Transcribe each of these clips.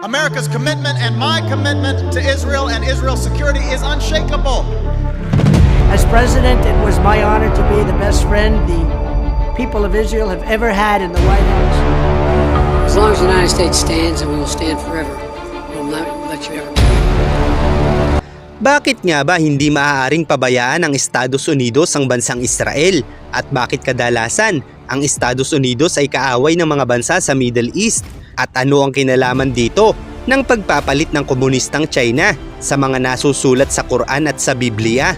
America's commitment and my commitment to Israel and Israel's security is unshakable. As president, it was my honor to be the best friend the people of Israel have ever had in the White House. As long as the United States stands, and we will stand forever, we'll not let you ever. Bakit nga ba hindi maaaring pabayaan ng Estados Unidos ang bansang Israel? At bakit kadalasan ang Estados Unidos ay kaaway ng mga bansa sa Middle East? At ano ang kinalaman dito ng pagpapalit ng komunistang China sa mga nasusulat sa Quran at sa Biblia?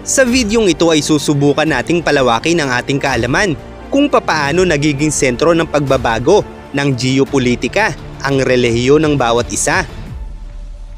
Sa videong ito ay susubukan nating palawakin ang ating kaalaman kung papaano nagiging sentro ng pagbabago ng geopolitika ang relihiyon ng bawat isa.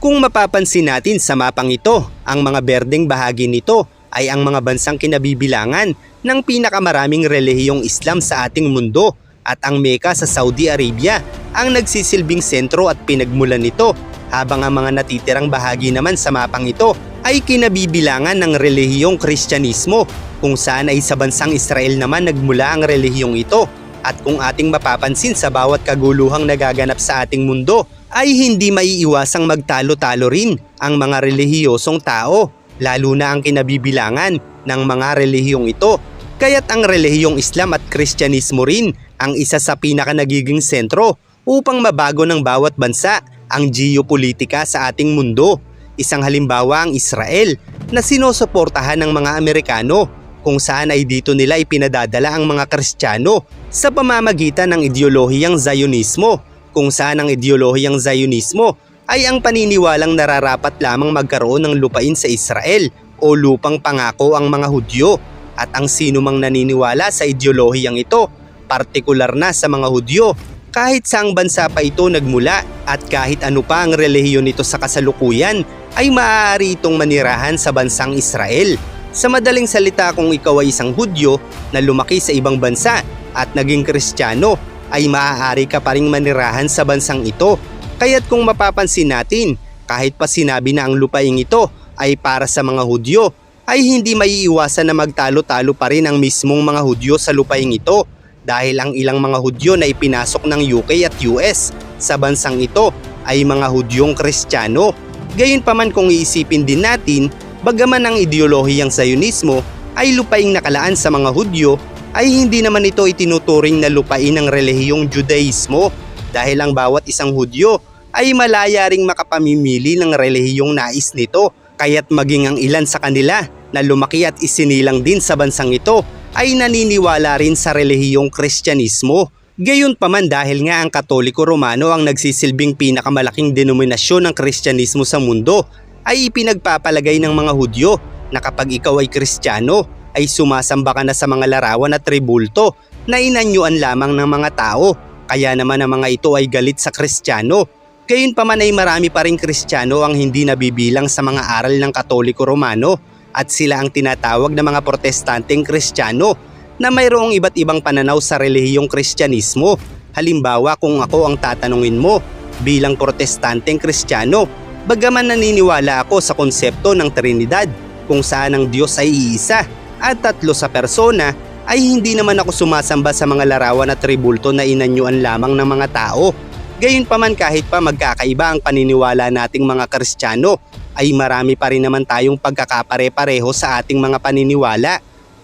Kung mapapansin natin sa mapang ito, ang mga berdeng bahagi nito ay ang mga bansang kinabibilangan ng pinakamaraming relihiyong Islam sa ating mundo at ang Mecca sa Saudi Arabia ang nagsisilbing sentro at pinagmulan nito habang ang mga natitirang bahagi naman sa mapang ito ay kinabibilangan ng relihiyong Kristyanismo kung saan ay sa bansang Israel naman nagmula ang relihiyong ito. At kung ating mapapansin sa bawat kaguluhang nagaganap sa ating mundo ay hindi maiiwasang magtalo-talo rin ang mga relihiyosong tao lalo na ang kinabibilangan ng mga relihiyong ito. Kaya't ang relihiyong Islam at Kristyanismo rin ang isa sa pinaka nagiging sentro upang mabago ng bawat bansa ang geopolitika sa ating mundo. Isang halimbawa ang Israel na sinusuportahan ng mga Amerikano kung saan ay dito nila ipinadadala ang mga Kristiyano sa pamamagitan ng ideolohiyang Zionismo kung saan ang ideolohiyang Zionismo ay ang paniniwalang nararapat lamang magkaroon ng lupain sa Israel o lupang pangako ang mga Hudyo at ang sino mang naniniwala sa ideolohiyang ito, partikular na sa mga Hudyo, kahit saang bansa pa ito nagmula at kahit ano pa ang relihiyon nito sa kasalukuyan ay maaari itong manirahan sa bansang Israel. Sa madaling salita kung ikaw ay isang Hudyo na lumaki sa ibang bansa at naging Kristiyano ay maaari ka pa ring manirahan sa bansang ito. Kaya't kung mapapansin natin, kahit pa sinabi na ang lupaing ito ay para sa mga Hudyo, ay hindi maiiwasan na magtalo-talo pa rin ang mismong mga Hudyo sa lupaing ito dahil ang ilang mga Hudyo na ipinasok ng UK at US sa bansang ito ay mga Hudyong Kristiyano. Gayunpaman kung iisipin din natin, bagaman ang ideolohiyang Zionismo ay lupaing nakalaan sa mga Hudyo, ay hindi naman ito itinuturing na lupain ng relihiyong Judaismo dahil ang bawat isang Hudyo ay malaya ring makapamimili ng relihiyong nais nito kaya't maging ang ilan sa kanila na lumaki at isinilang din sa bansang ito ay naniniwala rin sa relihiyong Kristyanismo. Gayunpaman dahil nga ang Katoliko Romano ang nagsisilbing pinakamalaking denominasyon ng Kristyanismo sa mundo ay ipinagpapalagay ng mga Hudyo na kapag ikaw ay Kristiyano ay sumasamba ka na sa mga larawan at tribulto na inanyuan lamang ng mga tao. Kaya naman ang mga ito ay galit sa Kristiyano. Gayunpaman ay marami pa rin Kristiyano ang hindi nabibilang sa mga aral ng Katoliko Romano at sila ang tinatawag na mga protestanteng Kristiyano na mayroong iba't ibang pananaw sa relihiyong Kristyanismo. Halimbawa kung ako ang tatanungin mo bilang protestanteng Kristiyano, bagaman naniniwala ako sa konsepto ng Trinidad kung saan ang Diyos ay iisa at tatlo sa persona ay hindi naman ako sumasamba sa mga larawan at tribulto na inanyuan lamang ng mga tao Gayunpaman kahit pa magkakaiba ang paniniwala nating mga Kristiyano, ay marami pa rin naman tayong pagkakapare-pareho sa ating mga paniniwala.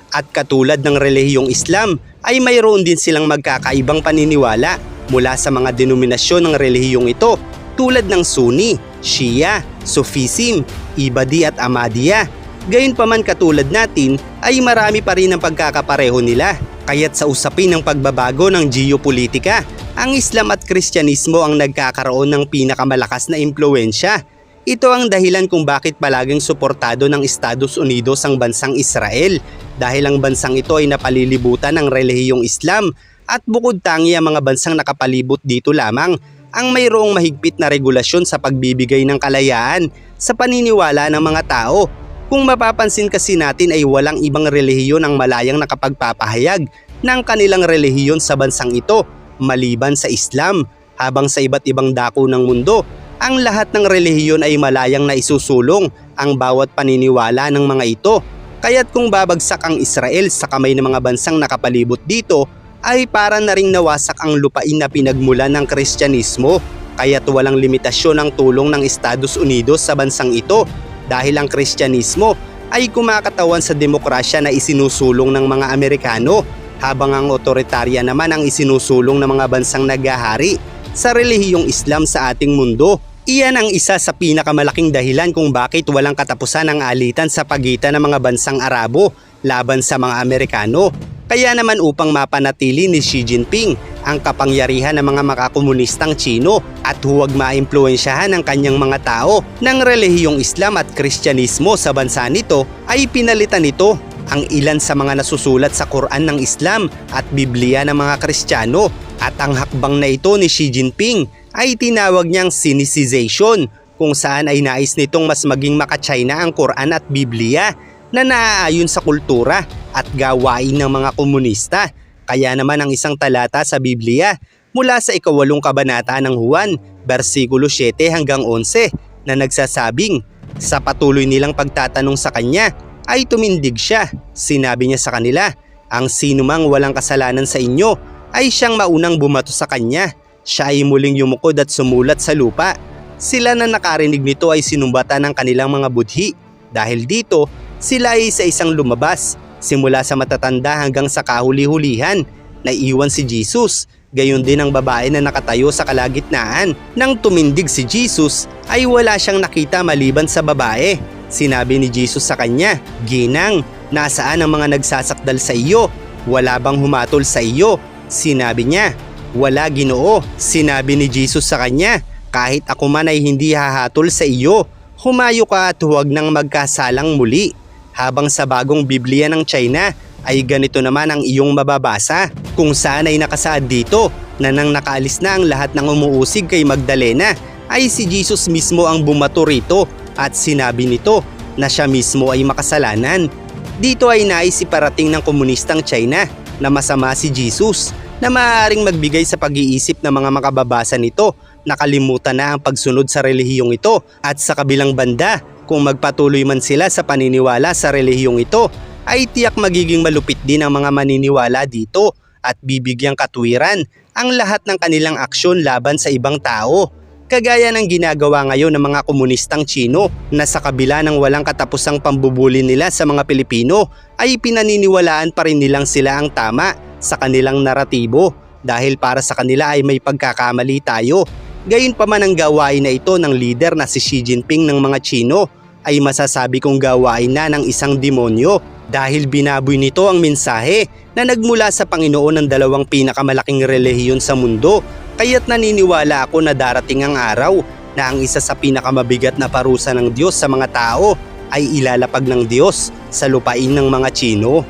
At katulad ng relihiyong Islam, ay mayroon din silang magkakaibang paniniwala mula sa mga denominasyon ng relihiyong ito tulad ng Sunni, Shia, Sufism, Ibadi at Ahmadiyya. Gayunpaman katulad natin ay marami pa rin ang pagkakapareho nila. Kaya't sa usapin ng pagbabago ng geopolitika, ang Islam at Kristyanismo ang nagkakaroon ng pinakamalakas na impluensya. Ito ang dahilan kung bakit palaging suportado ng Estados Unidos ang bansang Israel dahil ang bansang ito ay napalilibutan ng relihiyong Islam at bukod tangi ang mga bansang nakapalibot dito lamang ang mayroong mahigpit na regulasyon sa pagbibigay ng kalayaan sa paniniwala ng mga tao. Kung mapapansin kasi natin ay walang ibang relihiyon ang malayang nakapagpapahayag ng kanilang relihiyon sa bansang ito maliban sa Islam habang sa iba't ibang dako ng mundo ang lahat ng relihiyon ay malayang na isusulong ang bawat paniniwala ng mga ito. Kaya't kung babagsak ang Israel sa kamay ng mga bansang nakapalibot dito, ay para na ring nawasak ang lupain na pinagmulan ng Kristyanismo. kaya't walang limitasyon ang tulong ng Estados Unidos sa bansang ito dahil ang Kristyanismo ay kumakatawan sa demokrasya na isinusulong ng mga Amerikano habang ang otoritarya naman ang isinusulong ng mga bansang naghahari sa relihiyong Islam sa ating mundo. Iyan ang isa sa pinakamalaking dahilan kung bakit walang katapusan ang alitan sa pagitan ng mga bansang Arabo laban sa mga Amerikano. Kaya naman upang mapanatili ni Xi Jinping ang kapangyarihan ng mga makakomunistang Chino at huwag maimpluensyahan ang kanyang mga tao ng relihiyong Islam at Kristyanismo sa bansa nito ay pinalitan nito ang ilan sa mga nasusulat sa Quran ng Islam at Biblia ng mga Kristiyano at ang hakbang na ito ni Xi Jinping ay tinawag niyang sinicization kung saan ay nais nitong mas maging maka-China ang Quran at Biblia na naaayon sa kultura at gawain ng mga komunista. Kaya naman ang isang talata sa Biblia mula sa ikawalong kabanata ng Juan, versikulo 7 hanggang 11 na nagsasabing, sa patuloy nilang pagtatanong sa kanya ay tumindig siya. Sinabi niya sa kanila, ang sinumang walang kasalanan sa inyo ay siyang maunang bumato sa kanya. Siya ay muling yumukod at sumulat sa lupa. Sila na nakarinig nito ay sinumbatan ng kanilang mga budhi. Dahil dito, sila ay sa isang lumabas, simula sa matatanda hanggang sa kahuli-hulihan. Naiwan si Jesus, gayon din ang babae na nakatayo sa kalagitnaan. Nang tumindig si Jesus, ay wala siyang nakita maliban sa babae. Sinabi ni Jesus sa kanya, Ginang, nasaan ang mga nagsasakdal sa iyo? Wala bang humatol sa iyo? Sinabi niya, Wala ginoo. Sinabi ni Jesus sa kanya, Kahit ako man ay hindi hahatol sa iyo, humayo ka at huwag nang magkasalang muli. Habang sa bagong Biblia ng China ay ganito naman ang iyong mababasa kung saan ay nakasaad dito na nang nakaalis na ang lahat ng umuusig kay Magdalena ay si Jesus mismo ang bumato rito at sinabi nito na siya mismo ay makasalanan. Dito ay nais iparating ng komunistang China na masama si Jesus na maaaring magbigay sa pag-iisip ng mga makababasa nito nakalimutan na ang pagsunod sa relihiyong ito at sa kabilang banda kung magpatuloy man sila sa paniniwala sa relihiyong ito ay tiyak magiging malupit din ang mga maniniwala dito at bibigyang katwiran ang lahat ng kanilang aksyon laban sa ibang tao. Kagaya ng ginagawa ngayon ng mga komunistang Chino na sa kabila ng walang katapusang pambubuli nila sa mga Pilipino ay pinaniniwalaan pa rin nilang sila ang tama sa kanilang naratibo dahil para sa kanila ay may pagkakamali tayo. Gayun pa man ang gawain na ito ng leader na si Xi Jinping ng mga Chino ay masasabi kong gawain na ng isang demonyo dahil binaboy nito ang mensahe na nagmula sa Panginoon ng dalawang pinakamalaking relihiyon sa mundo kaya't naniniwala ako na darating ang araw na ang isa sa pinakamabigat na parusa ng Diyos sa mga tao ay ilalapag ng Diyos sa lupain ng mga Chino.